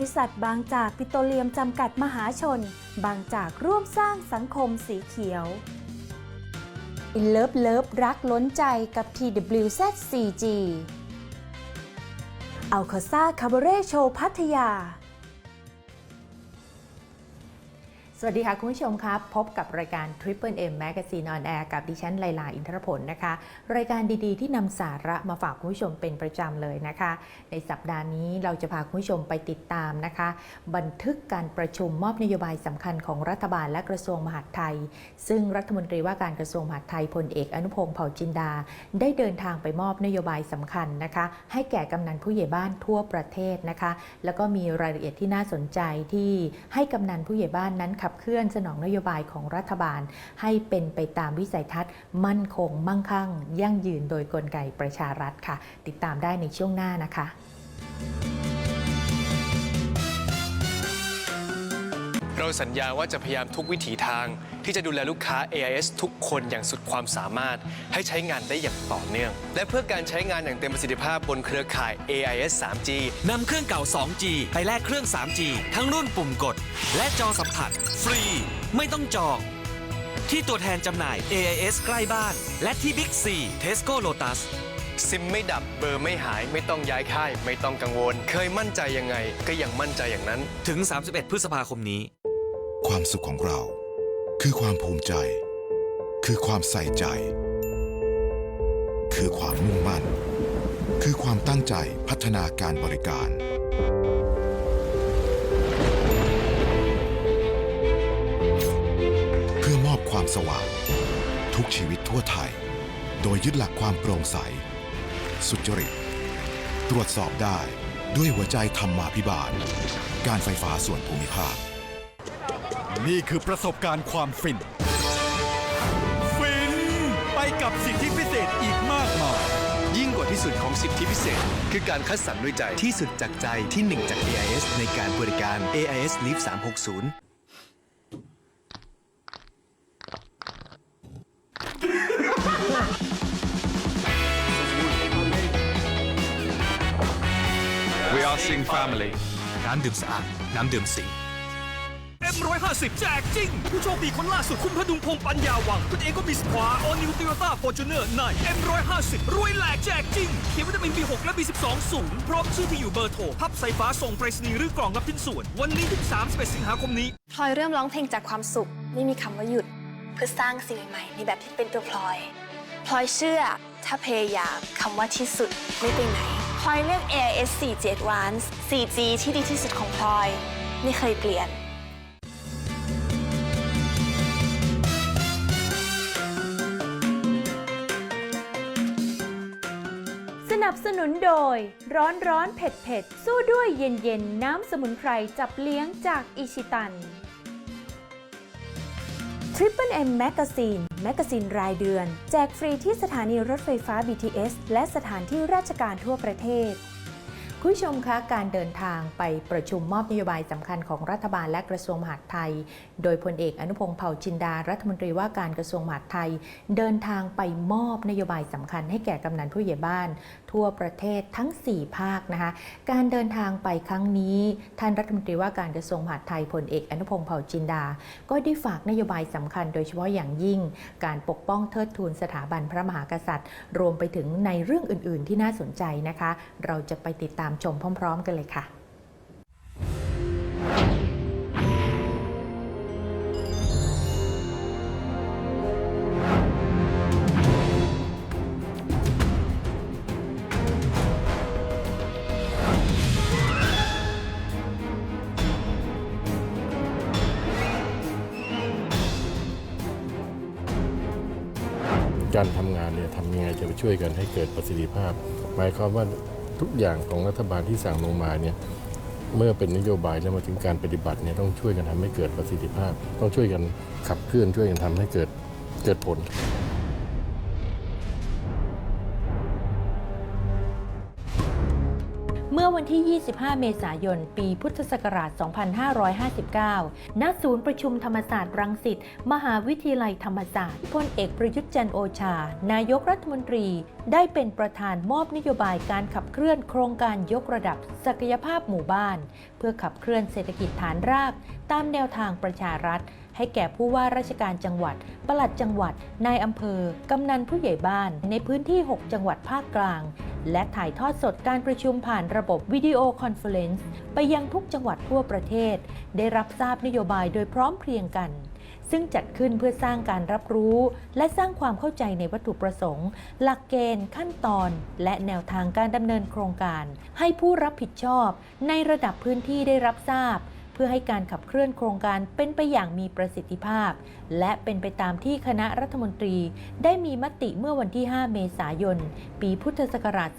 ริษัทบางจากปิโตรเลียมจำกัดมหาชน บางจากร่วมสร้างสังคมสีเขียวเลิฟเลิฟรักล้นใจกับ TWZ 4G อัลคาซ่าคาบเร่โชว์พัทยา สวัสดีค่ะ คุณผู้ชมครับ พบกับรายการ Triple M Magazine on Air กับดิฉันไลลาอินทรพลนะคะ รายการดีๆ ที่นำสาระมาฝากคุณผู้ชมเป็นประจำเลยนะคะ ในสัปดาห์นี้เราจะพาคุณผู้ชมไปติดตามนะคะ บันทึกการประชุมมอบนโยบายสำคัญของรัฐบาลและกระทรวงมหาดไทย ซึ่งรัฐมนตรีว่าการกระทรวงมหาดไทยพลเอกอนุพงศ์เผ่าจินดา ได้เดินทางไปมอบนโยบายสำคัญนะคะ ให้แก่กำนันผู้ใหญ่บ้านทั่วประเทศนะคะ แล้วก็มีรายละเอียดที่น่าสนใจที่ให้กำนันผู้ใหญ่บ้านนั้นคขับเคลื่อนสนองนโยบายของรัฐบาล ให้เป็นไปตามวิสัยทัศน์ มั่นคง มั่งคั่ง ยั่งยืนโดยกลไกประชารัฐค่ะ ติดตามได้ในช่วงหน้านะคะ เราสัญญาว่าจะพยายามทุกวิถีทาง ที่จะดูแลลูกค้า AIS ทุกคนอย่างสุดความสามารถ ให้ใช้งานได้อย่างต่อเนื่อง และเพื่อการใช้งานอย่างเต็มประสิทธิภาพบนเครือข่าย AIS 3G นำเครื่องเก่า 2G ไปแลกเครื่อง 3G ทั้งรุ่นปุ่มกด และจอสัมผัส ฟรี ไม่ต้องจองที่ตัวแทนจำหน่าย AIS ใกล้บ้าน และที่ Big C Tesco Lotus ซิมไม่ดับเบอร์ไม่หายไม่ต้องย้ายค่าย ไม่ต้องกังวล เคยมั่นใจยังไงก็ยังมั่นใจอย่างนั้น ถึง 31 พฤษภาคมนี้ ความสุขของเรา คือความภูมิใจ คือความใส่ใจ คือความมุ่งมั่น คือความตั้งใจพัฒนาการบริการ เพื่อมอบความสว่าง ทุกชีวิตทั่วไทย โดยยึดหลักความโปร่งใส สุจริต ตรวจสอบได้ด้วยหัวใจธรรมาภิบาล การไฟฟ้าส่วนภูมิภาค นี่คือประสบการณ์ความฟิน ฟิน ไปกับสิทธิพิเศษอีกมากมายยิ่งกว่าที่สุดของสิทธิพิเศษ คือการคัดสรรด้วยใจที่สุดจากใจที่หนึ่งจาก AIS ในการบริการ AIS Leaf 360 We are Sing Family น้ำดื่มสะอาด น้ำดื่มสิง M150 แจกจริง ผู้โชคดีคนล่าสุดคุณพดุงพงษ์ปัญญาวัง คุณเองก็มีสควา All New Toyota Fortuner ใน M150 รวยแหลกแจกจริง เขียนวิตามิน B6 และ B12 สูง พร้อมชื่อที่อยู่เบอร์โทร พับสายฟ้าส่งไปรษณีย์หรือกล่องรับชิ้นส่วน วันนี้ถึง31สิงหาคมนี้ พลอยเริ่มร้องเพลงจากความสุข ไม่มีคำว่าหยุด เพื่อสร้างสิ่งใหม่ในแบบที่เป็นตัวพลอย พลอยเชื่อ ถ้าพยายามคำว่าที่สุดไม่ไปไหน พลอยเลือก AIS 4G Advance 4G ที่ดีที่สุดของพลอย ไม่เคยเปลี่ยน นับสนุนโดย ร้อนร้อนเผ็ดเผ็ดสู้ด้วยเย็นเย็นน้ำสมุนไพรจับเลี้ยงจากอิชิตัน Triple M Magazine แมกกาซีนรายเดือน แจกฟรีที่สถานีรถไฟฟ้า BTS และสถานที่ราชการทั่วประเทศคุณผู้ชมคะการเดินทางไปประชุมมอบนโยบายสำคัญของรัฐบาลและกระทรวงมหาดไทย โดยพลเอกอนุพงศ์เผ่าจินดารัฐมนตรีว่าการกระทรวงมหาดไทย เดินทางไปมอบนโยบายสำคัญให้แก่กำนันผู้ใหญ่บ้าน ทั่วประเทศทั้ง 4 ภาคนะคะการเดินทางไปครั้งนี้ท่านรัฐมนตรีว่าการกระทรวงมหาดไทยพลเอกอนุพงศ์เผ่าจินดา ก็ได้ฝากนโยบายสำคัญโดยเฉพาะอย่างยิ่ง การปกป้องเทิดทูนสถาบันพระมหากษัตริย์ รวมไปถึงในเรื่องอื่น ๆ ที่น่าสนใจนะคะ เราจะไปติดตามชมพร้อม ๆ กันเลยค่ะ ช่วยกันให้เกิดประสิทธิภาพ หมายความว่าทุกอย่างของรัฐบาลที่สั่งลงมาเนี่ยเมื่อเป็นนโยบายแล้วมาถึงการปฏิบัติเนี่ยต้องช่วยกันทำให้เกิดประสิทธิภาพ ต้องช่วยกันขับเคลื่อนช่วยกันทำให้เกิดเกิดผล เมื่อวันที่ 25 เมษายน ปีพุทธศักราช 2559 ณ ศูนย์ประชุมธรรมศาสตร์รังสิต มหาวิทยาลัยธรรมศาสตร์ พลเอกประยุทธ์จันโอชา นายกรัฐมนตรี ได้เป็นประธานมอบนโยบายการขับเคลื่อนโครงการยกระดับศักยภาพหมู่บ้าน เพื่อขับเคลื่อนเศรษฐกิจฐานราก ตามแนวทางประชารัฐให้แก่ผู้ว่าราชการจังหวัด ปลัดจังหวัด นายอำเภอ กำนันผู้ใหญ่บ้าน ในพื้นที่ 6 จังหวัดภาคกลาง และถ่ายทอดสดการประชุมผ่านระบบวิดีโอคอนเฟอเรนซ์ไปยังทุกจังหวัดทั่วประเทศ ได้รับทราบนโยบายโดยพร้อมเพรียงกัน ซึ่งจัดขึ้นเพื่อสร้างการรับรู้ และสร้างความเข้าใจในวัตถุประสงค์ หลักเกณฑ์ ขั้นตอน และแนวทางการดำเนินโครงการ ให้ผู้รับผิดชอบ ในระดับพื้นที่ได้รับทราบ เพื่อให้การขับเคลื่อนโครงการเป็นไปอย่างมีประสิทธิภาพ และเป็นไปตามที่คณะรัฐมนตรี ได้มีมติเมื่อวันที่ 5 เมษายน ปีพุทธศักราช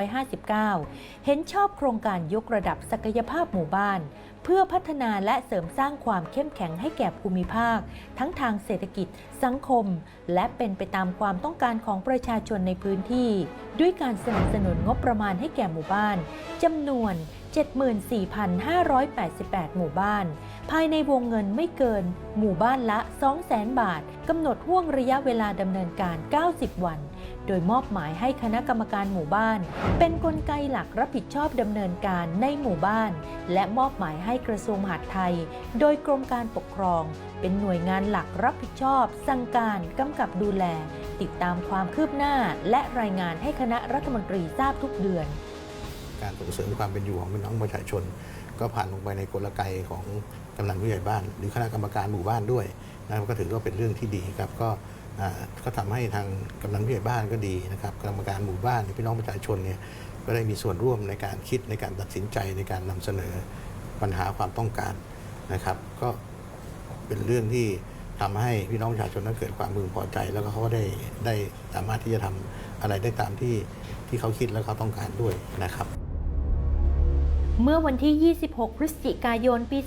2559 เห็นชอบโครงการยกระดับศักยภาพหมู่บ้าน เพื่อพัฒนาและเสริมสร้างความเข้มแข็งให้แก่ภูมิภาค ทั้งทางเศรษฐกิจ สังคม และเป็นไปตามความต้องการของประชาชนในพื้นที่ ด้วยการสนับสนุนงบประมาณให้แก่หมู่บ้านจำนวน 74,588 หมู่บ้าน ภายในวงเงินไม่เกิน หมู่บ้านละ 200,000 บาท กำหนดห่วงระยะเวลาดำเนินการ 90 วัน โดยมอบหมายให้คณะกรรมการหมู่บ้าน เป็นนกลไกหลักรับผิดชอบดำเนินการในหมู่บ้าน และมอบหมายให้กระทรวงมหาดไทย โดยกรมการปกครอง เป็นหน่วยงานหลักรับผิดชอบ สั่งการกำกับดูแล ติดตามความคืบหน้า และรายงานให้คณะรัฐมนตรีทราบทุกเดือน การส่งเสริมความเป็นอยู่ของพี่น้องประชาชน ก็ผ่านลงไปในกลไกของกำนันผู้ใหญ่บ้าน หรือคณะกรรมการหมู่บ้านด้วยนะครับก็ถือว่าเป็นเรื่องที่ดีครับก็ก็ทำให้ทางกำนันผู้ใหญ่บ้านก็ดีนะครับกรรมการหมู่บ้านหรือพี่น้องประชาชนเนี่ยก็ได้มีส่วนร่วมในการคิดในการตัดสินใจในการนำเสนอปัญหาความต้องการนะครับ ก็เป็นเรื่องที่ทำให้พี่น้องประชาชนนั้นเกิดความพึงพอใจ แล้วก็เขาก็ได้ได้สามารถที่จะทำอะไรได้ตามที่ที่เขาคิดและเขาต้องการด้วยนะครับ เมื่อวันที่ 26 พฤศจิกายน ปี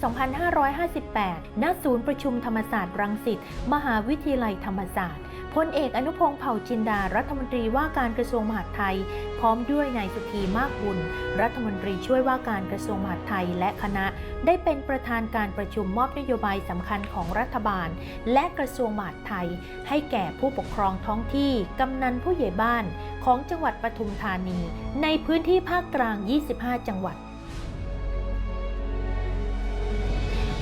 2558 ณ ศูนย์ประชุมธรรมศาสตร์รังสิต มหาวิทยาลัยธรรมศาสตร์ พลเอกอนุพงศ์เผ่าจินดา รัฐมนตรีว่าการกระทรวงมหาดไทย พร้อมด้วยนายสุธีมากบุญ รัฐมนตรีช่วยว่าการกระทรวงมหาดไทยและคณะ ได้เป็นประธานการประชุมมอบนโยบายสำคัญของรัฐบาล และกระทรวงมหาดไทย ให้แก่ผู้ปกครองท้องที่ กำนันผู้ใหญ่บ้าน ของจังหวัดปทุมธานี ในพื้นที่ภาคกลาง 25 จังหวัด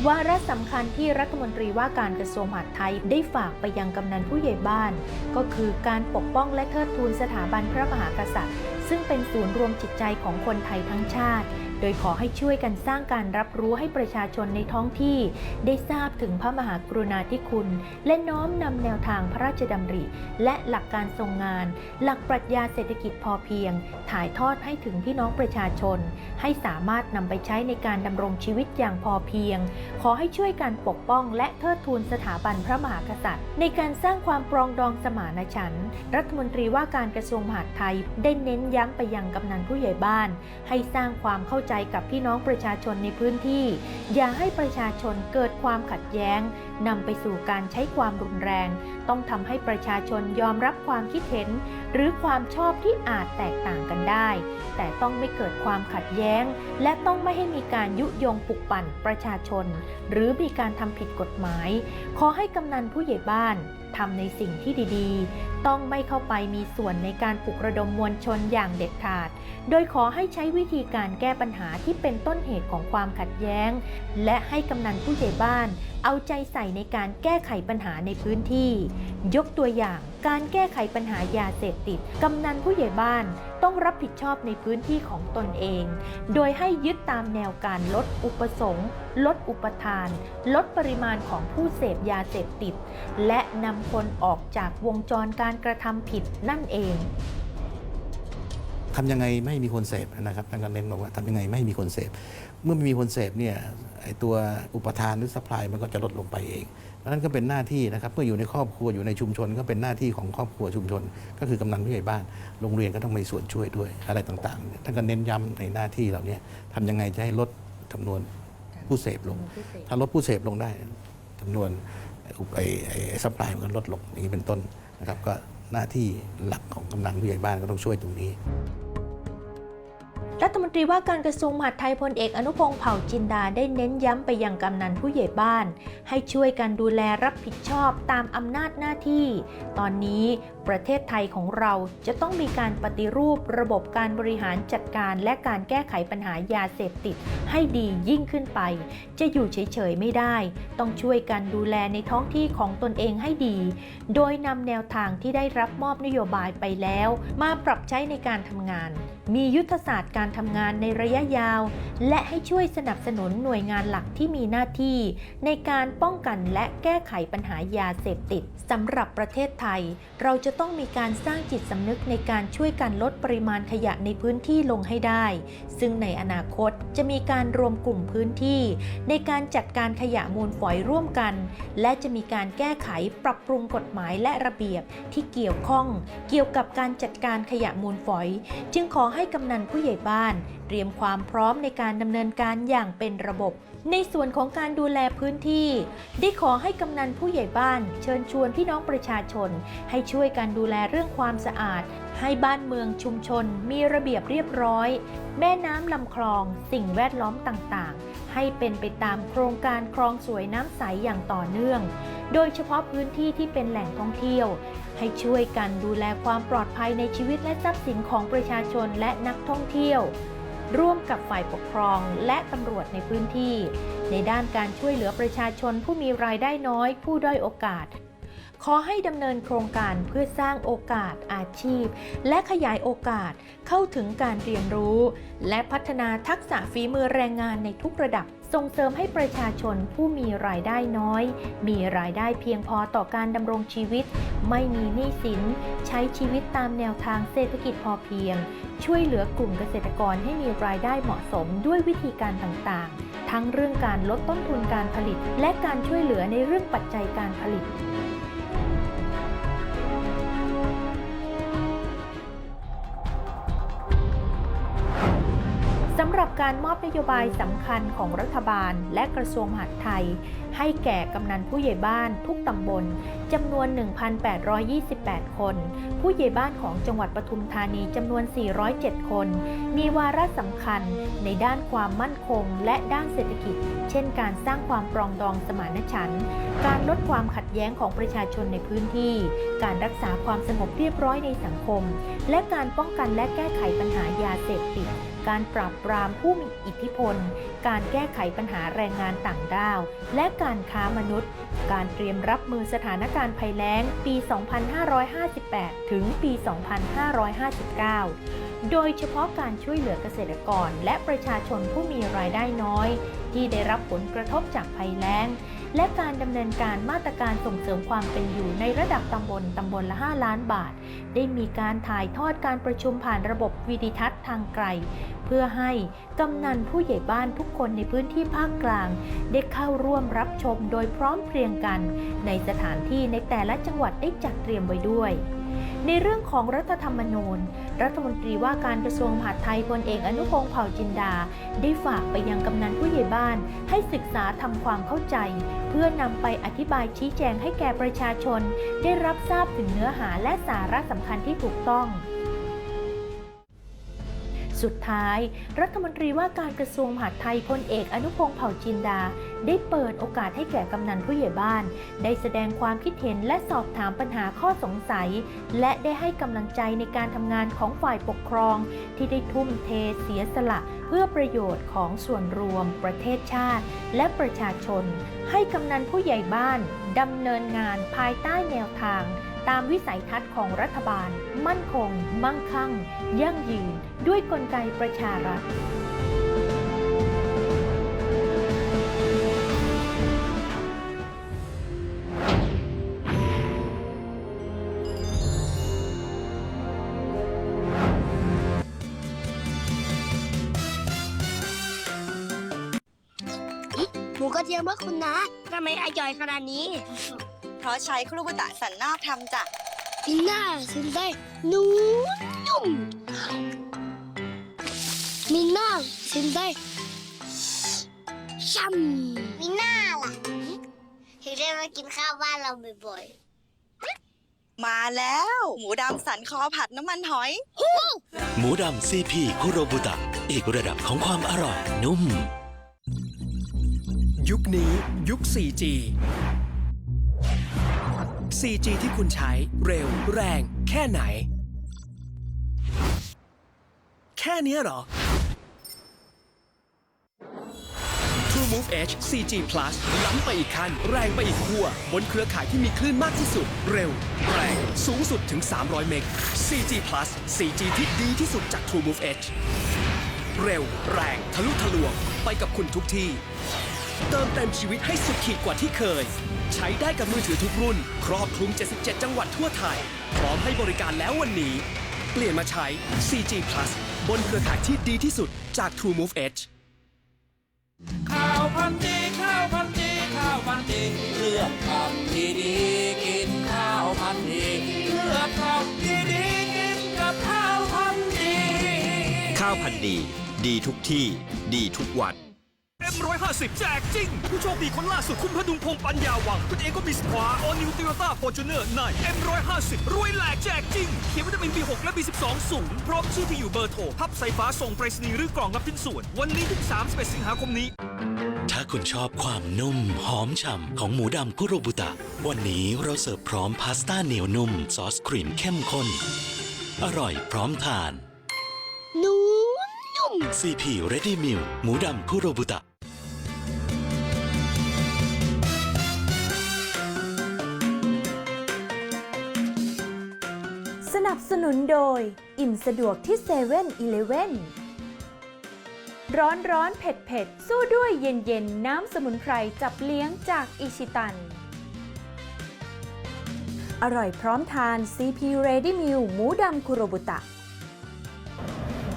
วาระสำคัญที่รัฐมนตรีว่าการกระทรวงมหาดไทยได้ฝากไปยังกำนันผู้ใหญ่บ้าน ก็คือการปกป้องและเทิดทูนสถาบันพระมหากษัตริย์ ซึ่งเป็นศูนย์รวมจิตใจของคนไทยทั้งชาติ โดยขอให้ช่วยกันสร้างการรับรู้ให้ประชาชนในท้องที่ ได้ทราบถึงพระมหากรุณาธิคุณ และน้อมนำแนวทางพระราชดำริ และหลักการทรงงาน หลักปรัชญาเศรษฐกิจพอเพียง ถ่ายทอดให้ถึงพี่น้องประชาชน ให้สามารถนำไปใช้ในการดำรงชีวิตอย่างพอเพียง ขอให้ช่วยกันปกป้อง และเทิดทูนสถาบันพระมหากษัตริย์ ในการสร้างความปรองดองสมานฉันท์รัฐมนตรีว่าการกระทรวงมหาดไทยได้เน้นย้ำไปยังกำนันผู้ใหญ่บ้าน ให้สร้างความเข้าใจกับพี่น้องประชาชนในพื้นที่ อย่าให้ประชาชนเกิดความขัดแย้งนำไปสู่การใช้ความรุนแรง ต้องทำให้ประชาชนยอมรับความคิดเห็น หรือความชอบที่อาจแตกต่างกันได้ แต่ต้องไม่เกิดความขัดแย้ง และต้องไม่ให้มีการยุยงปลุกปั่นประชาชน หรือมีการทำผิดกฎหมาย ขอให้กำนันผู้ใหญ่บ้าน ทำในสิ่งที่ดีๆ ต้องไม่เข้าไปมีส่วนในการปลุกระดมมวลชนอย่างเด็ดขาด โดยขอให้ใช้วิธีการแก้ปัญหาที่เป็นต้นเหตุของความขัดแย้ง และให้กำนันผู้ใหญ่บ้าน เอาใจใส่ในการแก้ไขปัญหาในพื้นที่ ยกตัวอย่าง การแก้ไขปัญหายาเสพติด กำนันผู้ใหญ่บ้านต้องรับผิดชอบในพื้นที่ของตนเอง โดยให้ยึดตามแนวการลดอุปสงค์ ลดอุปทาน ลดปริมาณของผู้เสพยาเสพติด และนำคนออกจากวงจรการกระทำผิดนั่นเองทำยังไงไม่มีคนเสพนะครับท่านก็เน้นบอกว่าทำยังไงไม่มีคนเสพ เมื่อไม่มีคนเสพเนี่ยไอตัวอุปทานหรือซัพพลายมันก็จะลดลงไปเอง นั่นก็เป็นหน้าที่นะครับเมื่ออยู่ในครอบครัวอยู่ในชุมชน ก็เป็นหน้าที่ของครอบครัวชุมชน ก็คือกำนันผู้ใหญ่บ้าน โรงเรียนก็ต้องมีส่วนช่วยด้วยอะไรต่างๆเนี่ยท่านก็เน้นย้ำในหน้าที่เหล่านี้ทำยังไงจะให้ลดจำนวนผู้เสพลง ถ้าลดผู้เสพลงได้จำนวนไอ้ไอ้ไอ้ซัพพลายมันก็ลดลงอย่างนี้เป็นต้นนะครับก็หน้าที่หลักของกำนันผู้ใหญ่บ้านก็ต้องช่วยตรงนี้ รัฐมนตรีว่าการกระทรวงมหาดไทยพลเอกอนุพงศ์เผ่าจินดาได้เน้นย้ำไปยังกำนันผู้ใหญ่บ้าน ให้ช่วยกันดูแลรับผิดชอบตามอำนาจหน้าที่ ตอนนี้ประเทศไทยของเราจะต้องมีการปฏิรูประบบการบริหารจัดการและการแก้ไขปัญหายาเสพติด ให้ดียิ่งขึ้นไป จะอยู่เฉยๆไม่ได้ ต้องช่วยกันดูแลในท้องที่ของตนเองให้ดี โดยนำแนวทางที่ได้รับมอบนโยบายไปแล้ว มาปรับใช้ในการทำงาน มียุทธศาสตร์การทำงานในระยะยาว และให้ช่วยสนับสนุนหน่วยงานหลักที่มีหน้าที่ ในการป้องกันและแก้ไขปัญหายาเสพติดสำหรับประเทศไทย เราจะจะต้องมีการสร้างจิตสำนึกในการช่วยกันลดปริมาณขยะในพื้นที่ลงให้ได้ ซึ่งในอนาคตจะมีการรวมกลุ่มพื้นที่ ในการจัดการขยะมูลฝอยร่วมกัน และจะมีการแก้ไขปรับปรุงกฎหมายและระเบียบที่เกี่ยวข้อง เกี่ยวกับการจัดการขยะมูลฝอย จึงขอให้กำนันผู้ใหญ่บ้าน เตรียมความพร้อมในการดำเนินการอย่างเป็นระบบ ในส่วนของการดูแลพื้นที่ ได้ขอให้กำนันผู้ใหญ่บ้าน เชิญชวนพี่น้องประชาชน ให้ช่วยกันดูแลเรื่องความสะอาด ให้บ้านเมืองชุมชน มีระเบียบเรียบร้อย แม่น้ำลำคลอง สิ่งแวดล้อมต่างๆ ให้เป็นไปตามโครงการคลองสวยน้ำใสอย่างต่อเนื่อง โดยเฉพาะพื้นที่ที่เป็นแหล่งท่องเที่ยวให้ช่วยกันดูแลความปลอดภัยในชีวิตและทรัพย์สินของประชาชนและนักท่องเที่ยว ร่วมกับฝ่ายปกครองและตำรวจในพื้นที่ ในด้านการช่วยเหลือประชาชนผู้มีรายได้น้อยผู้ด้อยโอกาส ขอให้ดำเนินโครงการเพื่อสร้างโอกาสอาชีพ และขยายโอกาสเข้าถึงการเรียนรู้ และพัฒนาทักษะฝีมือแรงงานในทุกระดับส่งเสริมให้ประชาชนผู้มีรายได้น้อย มีรายได้เพียงพอต่อการดำรงชีวิต ไม่มีหนี้สิน ใช้ชีวิตตามแนวทางเศรษฐกิจพอเพียง ช่วยเหลือกลุ่มเกษตรกรให้มีรายได้เหมาะสมด้วยวิธีการต่างๆ ทั้งเรื่องการลดต้นทุนการผลิต และการช่วยเหลือในเรื่องปัจจัยการผลิต การมอบนโยบายสำคัญของรัฐบาลและกระทรวงมหาดไทย ให้แก่กำนันผู้ใหญ่บ้านทุกตำบลจำนวน 1,828 คน ผู้ใหญ่บ้านของจังหวัดปทุมธานีจำนวน 407 คน มีวาระสำคัญในด้านความมั่นคงและด้านเศรษฐกิจ เช่นการสร้างความปรองดองสมานฉันท์การลดความขัดแย้งของประชาชนในพื้นที่ การรักษาความสงบเรียบร้อยในสังคม และการป้องกันและแก้ไขปัญหายาเสพติด การปราบปรามผู้มีอิทธิพล การแก้ไขปัญหาแรงงานต่างด้าว และการค้ามนุษย์ การเตรียมรับมือสถานการณ์ภัยแล้งปี 2558 ถึงปี 2559 โดยเฉพาะการช่วยเหลือเกษตรกร และประชาชนผู้มีรายได้น้อย ที่ได้รับผลกระทบจากภัยแล้ง และการดำเนินการมาตรการส่งเสริมความเป็นอยู่ในระดับตำบลตำบลละ 5 ล้านบาท ได้มีการถ่ายทอดการประชุมผ่านระบบวิดิทัศน์ทางไกล เพื่อให้กำนันผู้ใหญ่บ้านทุกคนในพื้นที่ภาคกลาง ได้เข้าร่วมรับชมโดยพร้อมเพรียงกัน ในสถานที่ในแต่ละจังหวัดได้จัดเตรียมไว้ด้วย ในเรื่องของรัฐธรรมนูญ รัฐมนตรีว่าการกระทรวงมหาดไทยพลเอกอนุพงศ์เผ่าจินดา ได้ฝากไปยังกำนันผู้ใหญ่บ้าน ให้ศึกษาทำความเข้าใจ เพื่อนำไปอธิบายชี้แจงให้แก่ประชาชน ได้รับทราบถึงเนื้อหาและสาระสำคัญที่ถูกต้องสุดท้าย รัฐมนตรีว่าการกระทรวงมหาดไทยพลเอกอนุพงศ์เผ่าจินดา ได้เปิดโอกาสให้แก่กำนันผู้ใหญ่บ้าน ได้แสดงความคิดเห็นและสอบถามปัญหาข้อสงสัย และได้ให้กำลังใจในการทำงานของฝ่ายปกครอง ที่ได้ทุ่มเทเสียสละ เพื่อประโยชน์ของส่วนรวม ประเทศชาติ และประชาชน ให้กำนันผู้ใหญ่บ้านดำเนินงานภายใต้แนวทางตามวิสัยทัศน์ของรัฐบาล มั่นคง มั่งคั่ง ยั่งยืน ด้วยกลไกประชารัฐ พวกกระเทียมพวกคุณนะทำไมอร่อยขนาดนี้เพราะใช้ครูบุตะสันนอกทำจ้ะมิน่าฉันได้นุ่มนุ่มมิน่าฉันได้ช่ำมิน่าล่ะถึงได้มากินข้าวบ้านเราบ่อยมาแล้ว หมูดำสันคอผัดน้ำมันหอย หมูดำซีพีคุโรบุตะ อีกระดับของความอร่อยนุ่ม ยุคนี้ยุค 4G 4G ที่คุณใช้เร็วแรงแค่ไหน แค่เนี้ยหรอ True Move Edge 4G Plus ล้ำไปอีกขั้นแรงไปอีกขั้วบนเครือข่ายที่มีคลื่นมากที่สุด เร็ว แรง สูงสุดถึง 300 เมก 4G Plus 4G ที่ดีที่สุดจาก True Move Edge เร็ว แรง ทะลุทะลวง ไปกับคุณทุกที่ เติมเต็มชีวิตให้สุดขีดกว่าที่เคย ใช้ได้กับมือถือทุกรุ่น ครอบคลุม 77 จังหวัดทั่วไทย พร้อมให้บริการแล้ววันนี้ เปลี่ยนมาใช้ 4G Plus บนเครือข่ายที่ดีที่สุดจาก True Move Edge ข้าวพันดีข้าวพันดีข้าวพันดีเลือกทำดีดีๆกินข้าวพันดีเลือกทำดีดีๆกินกับข้าวพันดี ข้าวพันธุ์ดี ดีทุกที่ ดีทุกวัน M150 แจกจริง ผู้โชคดีคนล่าสุดคุณพดุงพงษ์ปัญญาวัง คุณเองก็มีสิทธิ์คว้า All New Toyota Fortuner ใน M150 รวยแหลกแจกจริง เขียนวิตามิน B6 และ B12 สูง พร้อมชื่อที่อยู่เบอร์โทร พับสายฟ้าส่งไปรษณีย์หรือกล่องรับชิ้นส่วน วันนี้ถึง 31 สิงหาคมนี้ ถ้าคุณชอบความนุ่ม หอมฉ่ำของหมูดำคุโรบุตะ วันนี้เราเสิร์ฟพร้อมพาสต้าเหนียวนุ่ม ซอสครีมเข้มข้น อร่อยพร้อมทานๆนุ่มนุ่ม CP Ready Meal หมูดำคุโรบุตะ สนุนโดย อิ่มสะดวกที่เซเว่นอีเลเว่นร้อนร้อนเผ็ดเผ็ดสู้ด้วยเย็นเย็นน้ำสมุนไพรจับเลี้ยงจากอิชิตัน อร่อยพร้อมทาน CP Ready Meal หมูดำคุโรบุตะ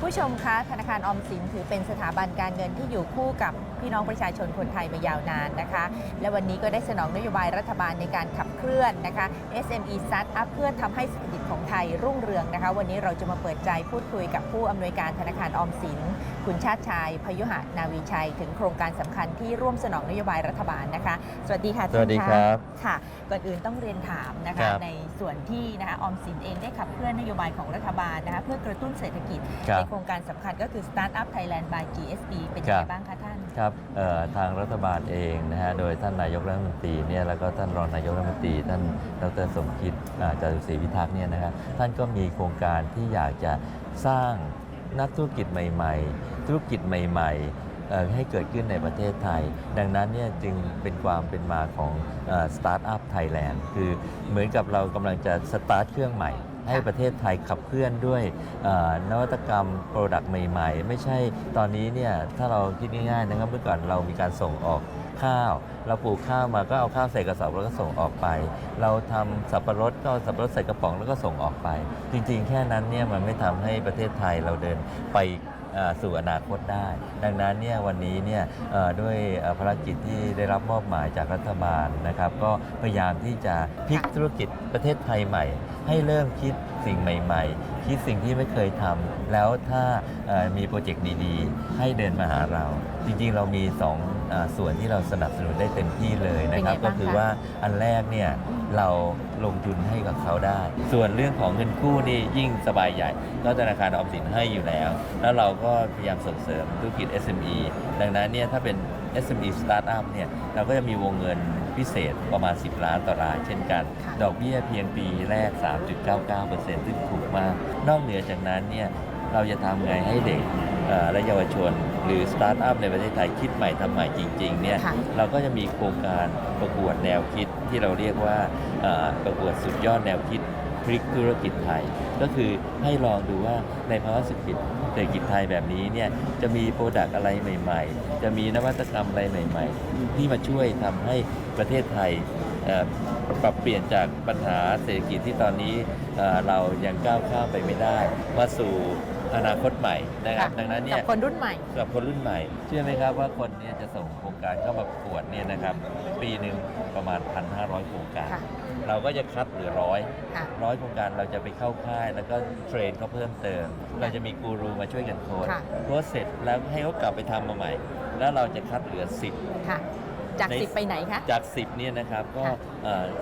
ผู้ชมคะธนาคารออมสินถือเป็นสถาบันการเงินที่อยู่คู่กับพี่น้องประชาชนคนไทยมายาวนานนะคะ และวันนี้ก็ได้สนองนโยบายรัฐบาลในการขับเคลื่อนนะคะ SME Startup เพื่อทำให้เศรษฐกิจของไทยรุ่งเรืองนะคะ วันนี้เราจะมาเปิดใจพูดคุยกับผู้อำนวยการธนาคารออมสิน คุณชาติชายพยุหะนาวีชัย ถึงโครงการสำคัญที่ร่วมสนองนโยบายรัฐบาลนะคะ สวัสดีค่ะสวัสดีท่านครับค่ะก่อนอื่นต้องเรียนถามนะครัคะบในส่วนที่นะคะออมสินเองได้ขับเคลื่อนนโยบายของรัฐบาลนะคะเพื่อกระตุ้นเศรษฐกิจครับในโครงการสำคัญก็คือ Startup Thailand by GSB เป็นยังครัไงบบ้างคะท่านครับเอ่อทางรัฐบาลเองนะฮะโดยท่านนายกรัฐมนตรีเนี่ยแล้วก็ท่านรองนายกรัฐมนตรีท่านดรสมคิดอ่าจารุศรีพิทักษ์เนี่ยนะครับท่านก็มีโครงการที่อยากจะสร้างนักธุรกิจใหม่ ๆ ธุรกิจใหม่ๆเอ่อให้เกิดขึ้นในประเทศไทย ดังนั้นเนี่ยจึงเป็นความเป็นมาของสตาร์ทอัพไทยแลนด์คือเหมือนกับเรากำลังจะสตาร์ทเครื่องใหม่ ให้ประเทศไทยขับเคลื่อนด้วยเอ่อนวัตกรรมโปรดักต์ใหม่ ๆ ไม่ใช่ตอนนี้เนี่ยถ้าเราคิดง่ายๆนะครับเมื่อก่อนเรามีการส่งออก ข้าว เราปลูกข้าวมาก็เอาข้าวใส่กระสอบแล้วก็ส่งออกไป เราทำสับปะรดก็สับปะรดใส่กระป๋องแล้วก็ส่งออกไป จริงๆ แค่นั้นเนี่ยมันไม่ทำให้ประเทศไทยเราเดินไปสู่อนาคตได้ ดังนั้นเนี่ยวันนี้เนี่ยด้วยภารกิจที่ได้รับมอบหมายจากรัฐบาลนะครับ ก็พยายามที่จะพลิกธุรกิจประเทศไทยใหม่ ให้เริ่มคิดสิ่งใหม่ ๆ คิดสิ่งที่ไม่เคยทำแล้วถ้าเอ่อมีโปรเจกต์ดีๆ ให้เดินมาหาเรา จริงๆ เรามี2องอาส่วนที่เราสนับสนุนได้เต็มที่เลยนะครับเป็นไงบ้างก็คือคะว่าอันแรกเนี่ยเราลงทุนให้กับเขาได้ ส่วนเรื่องของเงินกู้นี่ยิ่งสบายใหญ่ ก็ธนาคารออมสินให้อยู่แล้ว แล้วเราก็พยายามส่งเสริมธุรกิจ SME ดังนั้นเนี่ยถ้าเป็น SME Startup เนี่ยเราก็จะมีวงเงิน พิเศษประมาณ 10 ล้านต่อรายเช่นกัน ดอกเบี้ยเพียงปีแรก 3.99%ซึ่งถูกมาก นอกเหนือจากนั้นเนี่ยเราจะทำไงให้เด็กเอ่อและเยาวชน หรือสตาร์ทอัพในประเทศไทยคิดใหม่ทำใหม่จริงๆเนี่ยค่ะเราก็จะมีโครงการประกวดแนวคิดที่เราเรียกว่าเอ่อประกวดสุดยอดแนวคิดพลิกธุรกิจไทย ก็คือให้ลองดูว่าในภาวะเศรษฐกิจเศรษฐกิจไทยแบบนี้เนี่ยจะมีโปรดักต์อะไรใหม่ ๆ จะมีนวัตกรรมอะไรใหม่ ๆ ที่มาช่วยทำให้ประเทศไทยเอ่อปรับเปลี่ยนจากปัญหาเศรษฐกิจที่ตอนนี้เอ่อเรายังก้าวข้ามไปไม่ได้ มาสู่อนาคตใหม่นะครับค่ะดังนั้นเนี่กัยบคนรุ่นใหม่กับคนรุ่นใหม่เชื่อไหมครับว่าคนเนี้จะส่งโครงการเข้ามาประกวดเนี่ยนะครับปีหนึ่งประมาณ 1,500 โครงการค่ะ เราก็จะคัดเหลือร้อยค่ะร้อยโครงการเราจะไปเข้าค่าย แล้วก็เทรนเขาเพิ่มเติม เราจะมีกูรูมาช่วยกันโค้ชค่ะ โค้ชเสร็จแล้วให้เขากลับไปทำมาใหม่ แล้วเราจะคัดเหลือ 10 ค่ะ จากใน สิบไปไหนคะ จาก 10เนี่ยนะครับ ก็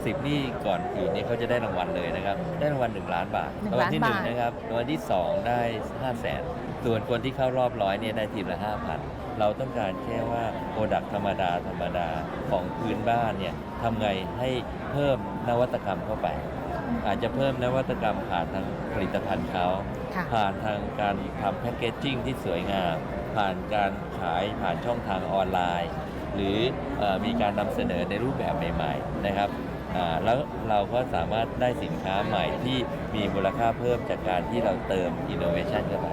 สิบนี่ก่อนอื่นนี่เขาจะได้รางวัลเลยนะครับ ได้รางวัล 1 ล้านบาทหนึ่งรางวัลที่ล้าน1บาทนะครับรางวัลที่ 2 ได้ 5 0 0แสน ส่วนคนที่เข้ารอบร้อยเนี่ยได้ทีมละ5,000เราต้องการแค่ว่าโปรดักธรรมดาธรรมดาของพื้นบ้านเนี่ยทำไงให้เพิ่มนวัตกรรมเข้าไป อาจจะเพิ่มนวัตกรรมผ่านทางผลิตภัณฑ์เขาค่ะผ่านทางการทำแพคเกจจิ้งที่สวยงาม ผ่านการขายผ่านช่องทางออนไลน์ หรือเออมีการนำเสนอในรูปแบบใหม่ ๆ นะครับอ่าแล้วเราก็สามารถได้สินค้าใหม่ที่มีมูลค่าเพิ่มจากการที่เราเติมอินโนเวชันเข้าไป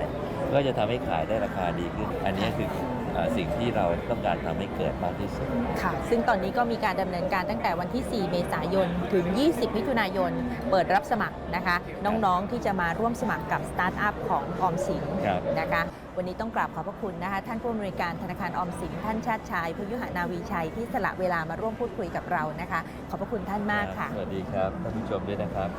ก็จะทำให้ขายได้ราคาดีขึ้น อันนี้คืออาสิ่งที่เราต้องการทำให้เกิดมากที่สุด ค่ะ ซึ่งตอนนี้ก็มีการดำเนินการตั้งแต่วันที่ 4 เมษายน ถึง 20 มิถุนายน เปิดรับสมัครนะคะ น้องๆ ที่จะมาร่วมสมัครกับสตาร์ทอัพของออมสินครับนะคะ วันนี้ต้องกราบขอบพระคุณนะคะ ท่านผู้อำนวยการธนาคารออมสิน ท่านชาติชายพยุหนาวีชัยที่สละเวลามาร่วมพูดคุยกับเรานะคะ ขอบพระคุณท่านมากค่ะ สวัสดีครับ ท่านผู้ชมด้วยนะครับ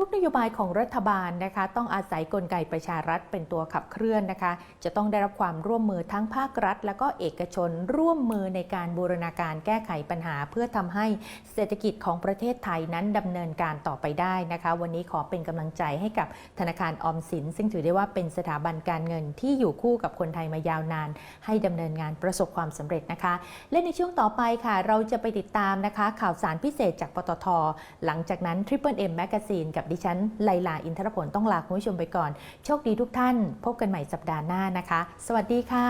ทุกนโยบายของรัฐบาลนะคะ ต้องอาศัยกลไกประชารัฐเป็นตัวขับเคลื่อนนะคะ จะต้องได้รับความร่วมมือทั้งภาครัฐ และก็เอกชนร่วมมือในการบูรณาการแก้ไขปัญหา เพื่อทำให้เศรษฐกิจของประเทศไทยนั้นดำเนินการต่อไปได้นะคะ วันนี้ขอเป็นกำลังใจให้กับธนาคารออมสิน ซึ่งถือได้ว่าเป็นสถาบันการเงินที่อยู่คู่กับคนไทยมายาวนาน ให้ดำเนินงานประสบความสำเร็จนะคะ และในช่วงต่อไปค่ะ เราจะไปติดตามนะคะ ข่าวสารพิเศษจากปตท หลังจากนั้น Triple M Magazine กับดิฉันไลลาอินทรผลต้องลาคุณผู้ชมไปก่อน โชคดีทุกท่าน พบกันใหม่สัปดาห์หน้านะคะ สวัสดีค่ะ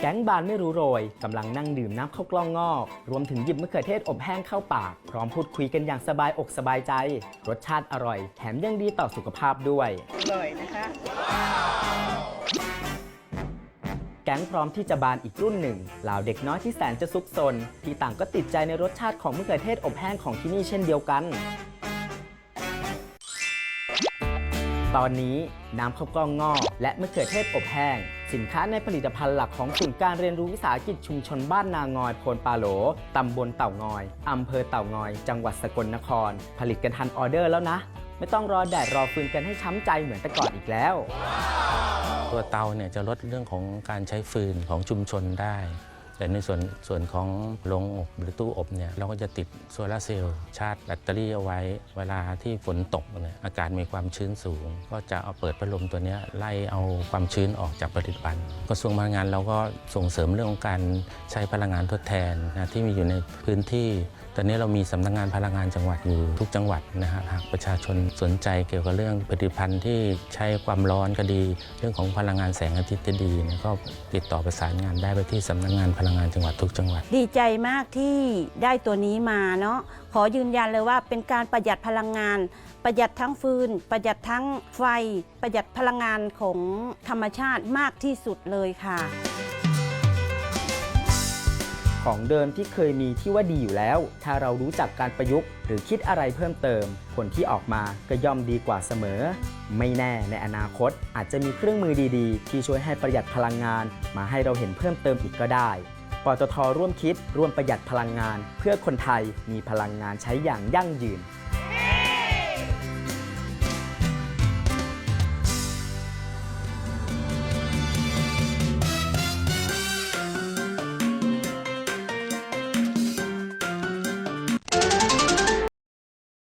แก๊งบานไม่รู้โรยกำลังนั่งดื่มน้ำข้าวกล้องงอก รวมถึงหยิบมะเขือเทศอบแห้งเข้าปาก พร้อมพูดคุยกันอย่างสบายอกสบายใจ รสชาติอร่อย แถมยังดีต่อสุขภาพด้วย อร่อยนะคะ แก๊งพร้อมที่จะบานอีกรุ่นหนึ่งเหล่าเด็กน้อยที่แสนจะซุกซนที่ต่างก็ติดใจในรสชาติของมะเขือเทศอบแห้งของที่นี่เช่นเดียวกัน ตอนนี้น้ำข้าวกล้องงอกและมะเขือเทศอบแห้ง สินค้าในผลิตภัณฑ์หลักของศูนย์การเรียนรู้วิสาหกิจชุมชนบ้านนางอยโพนปาโหลตำบลเต่างอยอำเภอเต่างอย จังหวัดสกลนคร ผลิตกันทันออเดอร์แล้วนะ ไม่ต้องรอแดดรอฟืนกันให้ช้ำใจเหมือนแต่ก่อนอีกแล้ว ตัวเตาเนี่ยจะลดเรื่องของการใช้ฟืนของชุมชนได้ แต่ในส่วนส่วนของโรงอบหรือตู้อบเนี่ยเราก็จะติดโซลาร์เซลล์ชาร์จแบตเตอรี่เอาไว้ เวลาที่ฝนตกเนี่ยอากาศมีความชื้นสูง ก็จะเอาเปิดพัดลมตัวนี้ไล่เอาความชื้นออกจากผลิตภัณฑ์กระทรวงพลังงานเราก็ส่งเสริมเรื่องของการใช้พลังงานทดแทนนะที่มีอยู่ในพื้นที่ ตอนนี้เรามีสำนักงานพลังงานจังหวัดอยู่ทุกจังหวัดนะฮะหากประชาชนสนใจเกี่ยวกับเรื่องผลิตภัณฑ์ที่ใช้ความร้อนก็ดี เรื่องของพลังงานแสงอาทิตย์ก็ดีนี่ยก็ติดต่อประสานงานได้ไปที่สำนักงานพลังงานจังหวัดทุกจังหวัด ดีใจมากที่ได้ตัวนี้มาเนาะขอยืนยันเลยว่าเป็นการประหยัดพลังงาน ประหยัดทั้งฟืน ประหยัดทั้งไฟ ประหยัดพลังงานของธรรมชาติมากที่สุดเลยค่ะ ของเดิมที่เคยมีที่ว่าดีอยู่แล้ว ถ้าเรารู้จักการประยุกต์ หรือคิดอะไรเพิ่มเติม ผลที่ออกมาก็ย่อมดีกว่าเสมอ ไม่แน่ในอนาคต อาจจะมีเครื่องมือดีๆ ที่ช่วยให้ประหยัดพลังงาน มาให้เราเห็นเพิ่มเติมอีกก็ได้ปตทร่วมคิดร่วมประหยัดพลังงาน เพื่อคนไทยมีพลังงานใช้อย่างยั่งยืน